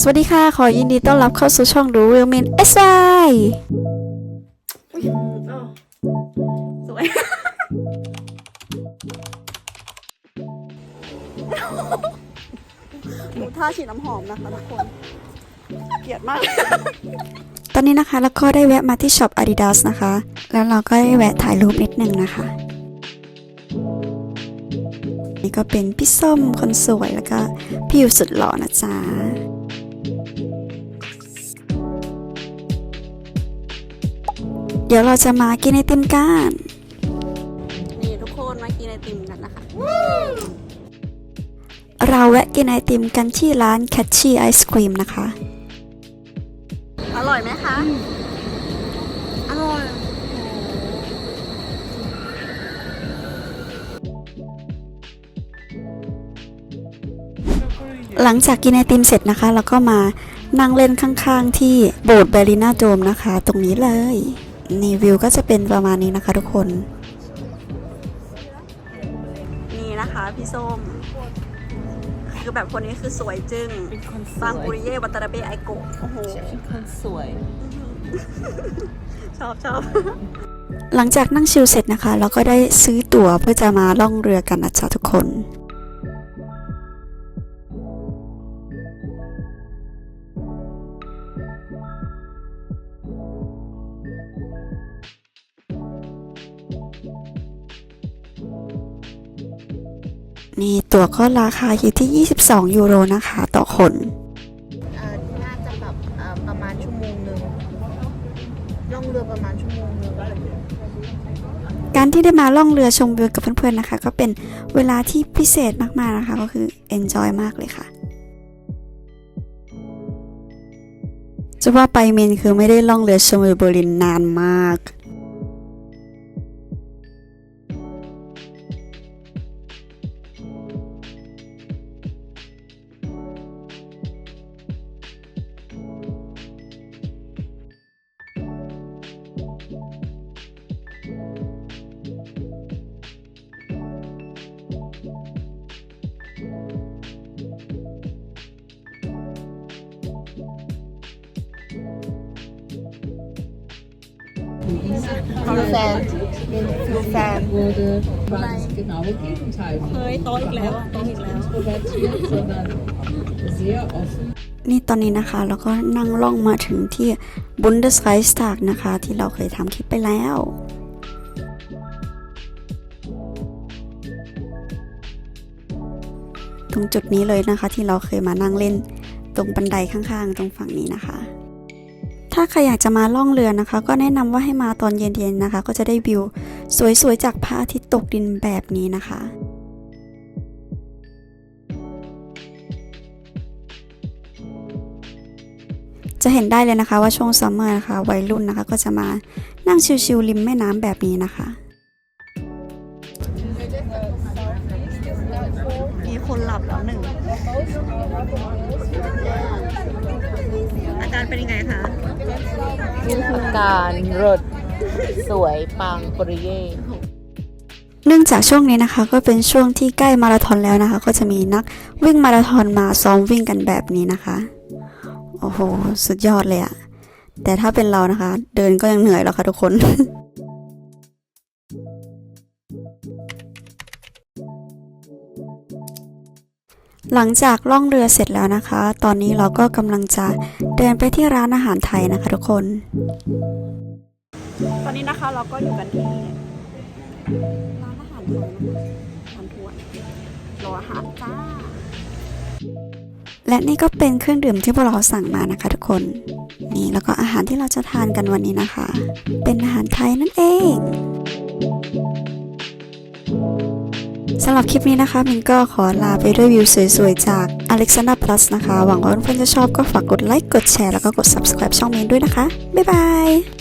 สวัสดีค่ะ ขอยินดีต้อนรับเข้าสู่ช่องดูวิวมินเอสไอสวยดูท่าฉีดน้ำหอมนะคะทุกคน เกลียดมาก ตอนนี้นะคะแล้วก็ได้แวะมาที่ช็อป Adidas นะคะ แล้วเราก็ได้แวะถ่ายรูปนิดนึงนะคะ นี่ก็เป็นพี่ส้มคนสวยแล้วก็พี่อยู่สุดหล่อนะจ๊ะ เดี๋ยวเราจะมากินไอติมกัน นี่ทุกคนมากินไอติมกันนะคะ เราแวะกินไอติมกันที่ร้าน Catchy Ice Cream นะคะ อร่อยไหมคะ อร่อยหลังจากกินไอติมเสร็จนะคะ เราก็มานั่งเล่นข้างๆที่โบสถ์เบลิน่าโดมนะคะ ตรงนี้เลย นี่วิวก็จะเป็นประมาณนี้นะคะทุกคน นี่นะคะพี่ส้ม คือแบบคนนี้คือสวยจึงเป็นคนสบางวปุยริเย่วัตระเบไอโกะโอ้โห เป็นคนสวย ชอบชอบ หลังจากนั่งชิลเสร็จนะคะ เราก็ได้ซื้อตั๋วเพื่อจะมาล่องเรือกันนะจ๊ะทุกคน นี่ตั๋วก็ราคาอยู่ที่ 22 ยูโรนะคะ ต่อคนเอ่อน่าจะแบบเอ่อประมาณชั่วโมงหนึ่งล่องเรือประมาณชั่วโมงหนึ่งการที่ได้มาล่องเรือชมวิวกับเพื่อนๆนะคะ ก็เป็นเวลาที่พิเศษมากๆนะคะ ก็คือ enjoy มากเลยค่ะจะว่าไปเมนคือไม่ได้ล่องเรือชมวิวเบอร์ลินนานมาก das genaue Gegenteil. เฮ้ยโต๊ะอีกแล้วโต๊ะอีกแล้ว นี่ตอนนี้นะคะเราก็นั่งล่องมาถึงที่บุนเดสไ i สตา g นะคะ ที่เราเคยทำคลิปไปแล้วตรงจุดนี้เลยนะคะที่เราเคยมานั่งเล่นตรงบันไดข้างๆ ตรงฝั่งนี้นะคะ ถ้าใครอยากจะมาล่องเรือนะคะ ก็แนะนำว่าให้มาตอนเย็นๆนะคะ ก็จะได้วิว สวยๆจากพระอาทิตย์ตกดินแบบนี้นะคะจะเห็นได้เลยนะคะว่าช่วงซัมเมอร์นะคะวัยรุ่นนะคะก็จะมานั่งชิลๆริมแม่น้ำแบบนี้นะคะ มีคนหลับแล้วหนึ่ง อาการเป็นยังไงคะ อาการรถสวยปังปริเย่เนื่องจากช่วงนี้นะคะก็เป็นช่วงที่ใกล้มาราธอนแล้วนะคะ ก็จะมีนักวิ่งมาราธอนมาซ้อมวิ่งกันแบบนี้นะคะ โอ้โห สุดยอดเลยอะแต่ถ้าเป็นเรานะคะ เดินก็ยังเหนื่อยแล้วค่ะทุกคน หลังจากล่องเรือเสร็จแล้วนะคะ ตอนนี้เราก็กำลังจะเดินไปที่ร้านอาหารไทยนะคะทุกคน ตอนนี้นะคะเราก็อยู่กันที่ร้านอาหารไทยนะคะทานทวนรออาหารจ้า และนี่ก็เป็นเครื่องดื่มที่พวกเราสั่งมานะคะทุกคน นี่แล้วก็อาหารที่เราจะทานกันวันนี้นะคะ เป็นอาหารไทยนั่นเอง สำหรับคลิปนี้นะคะมินก็ขอลาไปด้วยวิวสวยๆ จาก Alexander Plus นะคะ หวังว่าเพื่อนๆจะชอบก็ฝากกดไลค์ กดแชร์ แล้วก็กด subscribe ช่องมินด้วยนะคะ บ๊ายบาย